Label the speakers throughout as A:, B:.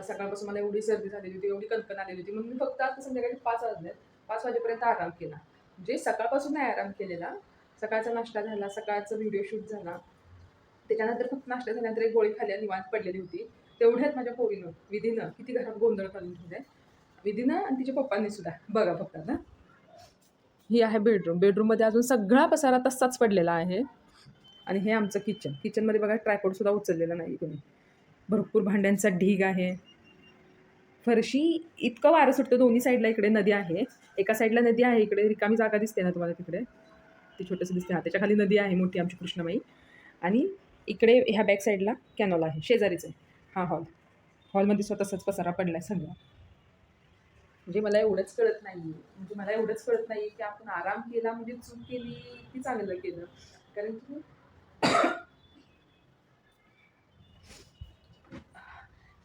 A: सकाळपासून मला एवढी सर्दी झालेली होती एवढी कणकण आलेली होती. म्हणून मी फक्त आता संध्याकाळी पाच वाजले पाच वाजेपर्यंत आराम केला. म्हणजे सकाळपासून नाही आराम केलेला सकाळचा नाश्ता झाला सकाळचा व्हिडिओ शूट झाला. त्याच्यानंतर फक्त नाश्ता झाल्यानंतर एक गोळी खाली निवांत पडलेली होती. तेवढ्यात माझ्या पोरीनं विधीनं किती घरात गोंधळ घालून ठेवलाय. विधीनं आणि तिच्या पप्पांनी सुद्धा. बघा फक्त ना ही आहे बेडरूम बेडरूममध्ये अजून सगळा पसारा तसाच पडलेला आहे. आणि हे आमचं किचन किचनमध्ये बघा ट्रायपॉडसुद्धा उचललेला नाही कोणी. भरपूर भांड्यांचा ढीग आहे. फरशी इतकं वारं सुटतं दोन्ही साईडला इकडे नदी आहे. एका साईडला नदी आहे इकडे रिकामी जागा दिसते ना तुम्हाला तिकडे? ती छोटंसं दिसते. हा त्याच्याखाली नदी आहे मोठी आमची कृष्णमाई. आणि इकडे ह्या बॅक साईडला कॅनॉल आहे शेजारीच आहे. हा हॉल हॉलमध्ये स्वतःचाच पसारा पडला आहे सगळा. म्हणजे मला एवढंच कळत नाही म्हणजे मला एवढंच कळत नाही की आपण आराम केला म्हणजे चूक केली की चांगलं केलं. कारण की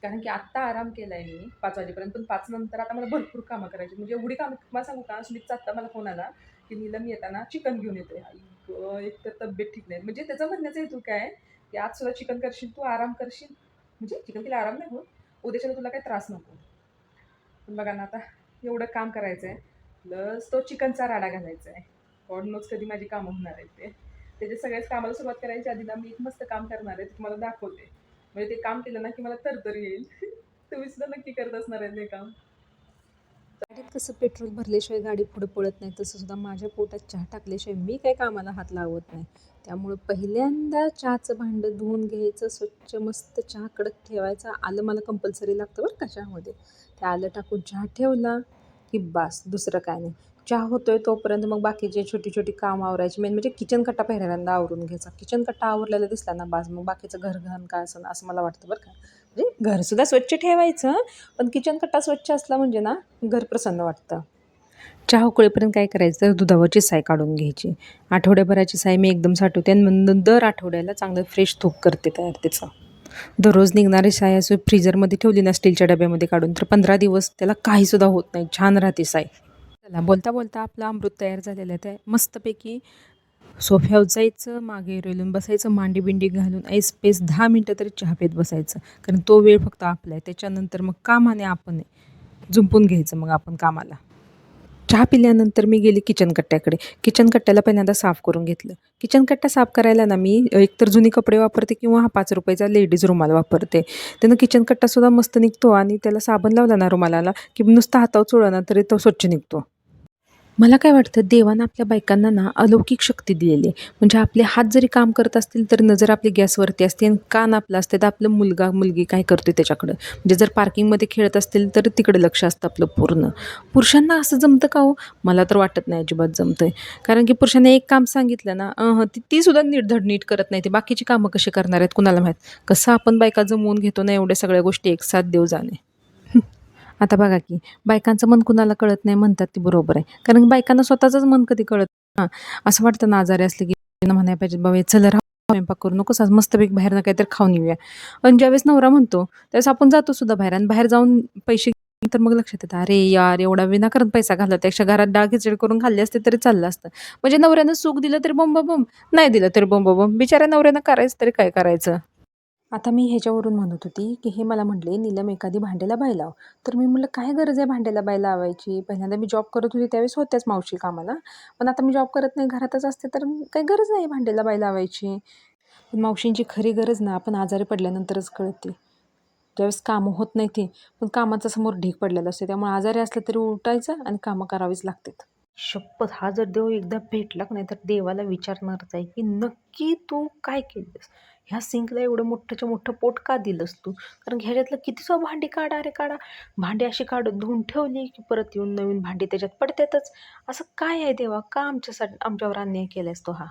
A: कारण की आत्ता आराम केला आहे मी पाच वाजेपर्यंत पण पाच नंतर आता मला भरपूर कामं करायची म्हणजे एवढी कामं मला सांगू का सुमितचा आत्ता मला फोन आला की नीलम येताना चिकन घेऊन येते एक तर तब्येत ठीक नाही. म्हणजे त्याचा म्हणण्याचा हेतू काय की आज सुद्धा चिकन करशील तू आराम करशील. म्हणजे चिकन तिला आराम नाही होत. उद्याच्याला तुला काही त्रास नको. पण बघा ना आता एवढं काम करायचं आहे प्लस तो चिकनचा राडा घालायचा आहे गॉड नोच कधी माझी कामं होणार आहेत ते. त्याच्या सगळ्याच कामाला सुरुवात करायची. आधी ना मी एक मस्त काम करणार आहे तुम्हाला दाखवते. म्हणजे ते काम केलं ना की मला तरतर येईल. तुम्ही सुद्धा नक्की करत असणार आहे ते काम.
B: गाडीत कसं पेट्रोल भरल्याशिवाय गाडी पुढे पळत नाही तसं सुद्धा माझ्या पोटात चहा टाकल्याशिवाय मी काय कामाला हात लावत नाही. त्यामुळं पहिल्यांदा चहाचं भांडं धुवून घ्यायचं स्वच्छ मस्त चहा कडक ठेवायचा. आलं मला कंपल्सरी लागतं बरं का चहामध्ये. ते आलं टाकून चहा ठेवला की बास दुसरं काय नाही. चहा होतो आहे तोपर्यंत मग बाकीचे छोटी छोटी कामं आवरायची मेन म्हणजे किचन कट्टा पहिल्यांदा आवरून घ्यायचा. किचन कट्टा आवरलेला दिसला ना बाज मग बाकीचं घर घाण काय असं असं मला वाटतं बरं का. म्हणजे घरसुद्धा स्वच्छ ठेवायचं पण किचन कट्टा स्वच्छ असला म्हणजे ना घर प्रसन्न वाटतं. चहा उकळेपर्यंत काय करायचं? तर दुधावरची साय काढून घ्यायची. आठवड्याभराची साय मी एकदम साठवते आणि म्हणून दर आठवड्याला चांगलं फ्रेश तूप करते तयार त्याचं दररोज निघणारी साय असं फ्रीजरमध्ये ठेवली ना स्टीलच्या डब्यामध्ये काढून तर पंधरा दिवस त्याला काहीसुद्धा होत नाही. छान राहते साय. चला बोलता बोलता आपलं अमृत तयार झालेलं आहे. ते मस्तपैकी सोफ्यावर जायचं मागे रेलून बसायचं मांडी बिंडी घालून ऐस पेस दहा मिनटं तरी चहा पेत बसायचं. कारण तो वेळ फक्त आपला आहे. त्याच्यानंतर मग कामाने आपण आहे जुंपून घ्यायचं मग आपण कामाला. चहा पिल्यानंतर मी गेली किचन कट्ट्याकडे. किचन कट्ट्याला पहिल्यांदा साफ करून घेतलं. किचन कट्टा साफ करायला ना मी एकतर जुनी कपडे वापरते किंवा हा पाच रुपयाचा लेडीज रुमाल वापरते. त्यानं किचन कट्टासुद्धा मस्त निघतो आणि त्याला साबण लावला ना रुमालाला की नुसता हातावर चोळला ना तरी तो स्वच्छ निघतो. मला काय वाटतं देवानं आपल्या बायकांना ना अलौकिक शक्ती दिलेली आहे. म्हणजे आपले हात जरी काम करत असतील तर नजर आपली गॅसवरती असते आणि कान आपलं असते. तर आपलं मुलगा मुलगी काय करते त्याच्याकडं? म्हणजे जर पार्किंगमध्ये खेळत असतील तर तिकडे लक्ष असतं आपलं पूर्ण. पुरुषांना असं जमतं का हो? मला तर वाटत नाही अजिबात जमतं आहे कारण की पुरुषांना एक काम सांगितलं ना ती ती सुद्धा नीटधड नीट करत नाही. ते बाकीची कामं कशी करणार आहेत कुणाला माहीत? कसं आपण बायका जमवून घेतो ना एवढ्या सगळ्या गोष्टी एक साथ देऊ जाणे. आता बघा की बायकांचं मन कुणाला कळत नाही म्हणतात ती बरोबर आहे. कारण बायकांना स्वतःचंच मन कधी कळत हां असं वाटतं ना आजारी असले की म्हणायला पाहिजे बाबा चल राहा स्वयंपाक करू नकोस आज मस्तपैकी बाहेर ना काहीतरी खाऊन येऊया. आणि ज्यावेळेस नवरा म्हणतो त्यावेळेस आपण जातो सुद्धा बाहेर आणि बाहेर जाऊन पैसे तर मग लक्षात येतं अरे यार एवढा विनाकारण पैसा घालला त्यापेक्षा घरात डाळ खिचडी करून खाल्ली असते तरी चाललं असतं. म्हणजे नवऱ्यानं सुख दिलं तरी बंब बंब नाही दिलं तरी बंब बंब बिचाऱ्या नवऱ्यानं करायचं तरी काय करायचं? आता मी ह्याच्यावरून म्हणत होती की हे मला म्हटले नीलम एखादी भांड्याला बाय लाव. तर मी म्हटलं काय गरज आहे भांड्याला बाय लावायची? पहिल्यांदा मी जॉब करत होती त्यावेळेस होत्याच मावशी कामाला. पण आता मी जॉब करत नाही घरातच असते तर काही गरज नाही भांड्याला बाय लावायची. पण मावशींची खरी गरज ना आपण आजारी पडल्यानंतरच कळते. ज्यावेळेस कामं होत नाही ते पण कामाचा समोर ढीक पडलेला असते. त्यामुळे आजारी असलं तरी उठायचं आणि कामं करावीच लागतात. शपथ हा जर देव एकदा भेटला नाही तर देवाला विचारणारच आहे की नक्की तू काय केलंस? ह्या सिंकला एवढं मोठंच्या मोठं पोट का दिलंस तू? कारण ह्याच्यातलं किती भांडी काढा अरे काढा. भांडी अशी काढून धुवून ठेवली की परत येऊन नवीन भांडी त्याच्यात पडतातच. असं काय आहे देवा? का आमच्यासाठी आमच्यावर अन्याय केलायस तो हा?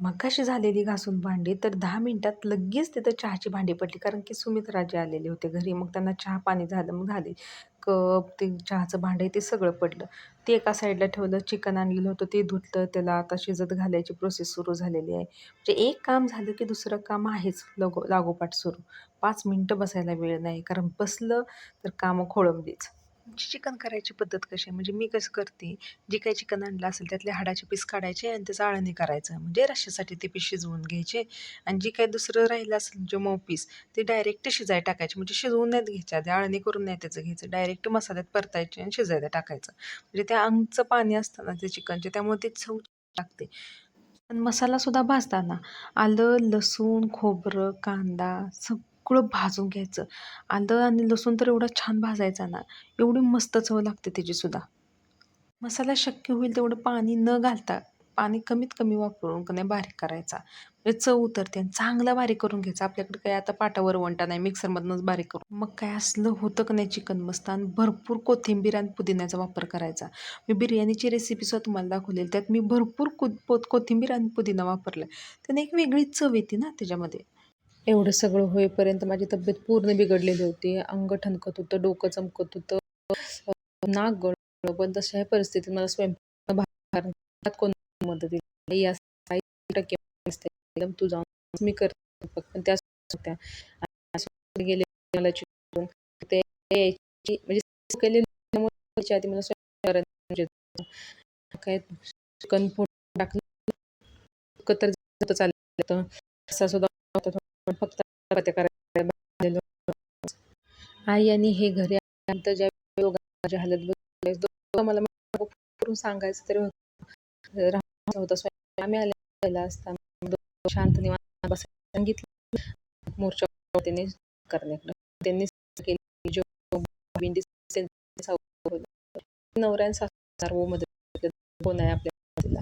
B: मगाशी झालेली घासून भांडी तर दहा मिनटात लगेच तिथं चहाची भांडी पडली. कारण की सुमित राजे आलेले होते घरी. मग त्यांना चहा पाणी झालं मग झाले. कप ते चहाचं भांडं आहे ते सगळं पडलं. ते एका साईडला ठेवलं चिकन आणलेलं होतं ते धुतलं त्याला आता शिजत घालायची प्रोसेस सुरू झालेली आहे. म्हणजे एक काम झालं की दुसरं काम आहेच लगो लागोपाठ सुरू. पाच मिनटं बसायला वेळ नाही कारण बसलं तर कामं खोळंबलीच. चिकन करायची पद्धत कशी आहे? म्हणजे मी कसं करते जे काही चिकन आणलं असेल त्यातले हाडाचे पीस काढायचे आणि त्याचं आळणी करायचं. म्हणजे रश्श्यासाठी ते पीस शिजवून घ्यायचे आणि जे काही दुसरं राहिलं असेल जे मऊ पीस ते डायरेक्ट शिजाय टाकायचे. म्हणजे शिजवून नाहीत घ्यायचे आधी आळणी करून नाही त्याचं घ्यायचं. डायरेक्ट मसाल्यात परतायचे आणि शिजायला टाकायचं. म्हणजे त्या अंगचं पाणी असतं ना ते चिकनचे त्यामुळे ते चव लागते. आणि मसालासुद्धा भाजताना आलं लसूण खोबरं कांदा सगळं भाजून घ्यायचं. आलं आणि लसूण तर एवढा छान भाजायचा ना एवढी मस्त चव लागते त्याचीसुद्धा मसाला शक्य होईल तेवढं पाणी न घालता पाणी कमीत कमी वापरून का नाही बारीक करायचा. म्हणजे चव उतरते आणि चांगला बारीक करून घ्यायचा. आपल्याकडे काय आता पाटावर वंटा नाही मिक्सरमधनंच बारीक करून. मग काय असलं होतं का नाही चिकन मस्त आणि भरपूर कोथिंबीर आणि पुदिन्याचा वापर करायचा. मी बिर्याणीची रेसिपीसुद्धा तुम्हाला दाखवलेली त्यात मी भरपूर को कोथिंबीर आणि पुदिना वापरला त्याने एक वेगळी चव येते ना त्याच्यामध्ये. एवढं सगळं होईपर्यंत माझी तब्येत पूर्ण बिघडलेली होती. अंग ठणकत होतं डोकं चमकत होतं. नाक गळलं पण तशा ह्या परिस्थितीत मला स्वयंपाक बाहेर कोण मदत या टक्के एकदम तू जाऊन मी करते पण त्या होत्या गेले मला चिडून. ते यायची म्हणजे केलेली आधी मला स्वयंपाक काय चिकन म्हणजे फोड टाकलं. एकत्र चाललं असा सुद्धा फक्त आई आणि हे घरी ज्या दोघांची हालत बघितली मला करून सांगायचं तरी होतं. होतं आम्ही आलेला असताना शांत निवांत बसायला सांगितलं. मोर्चा त्यांनी करण्याकडे त्यांनी केली जो नवऱ्यान सासू मदत कोण आहे आपल्या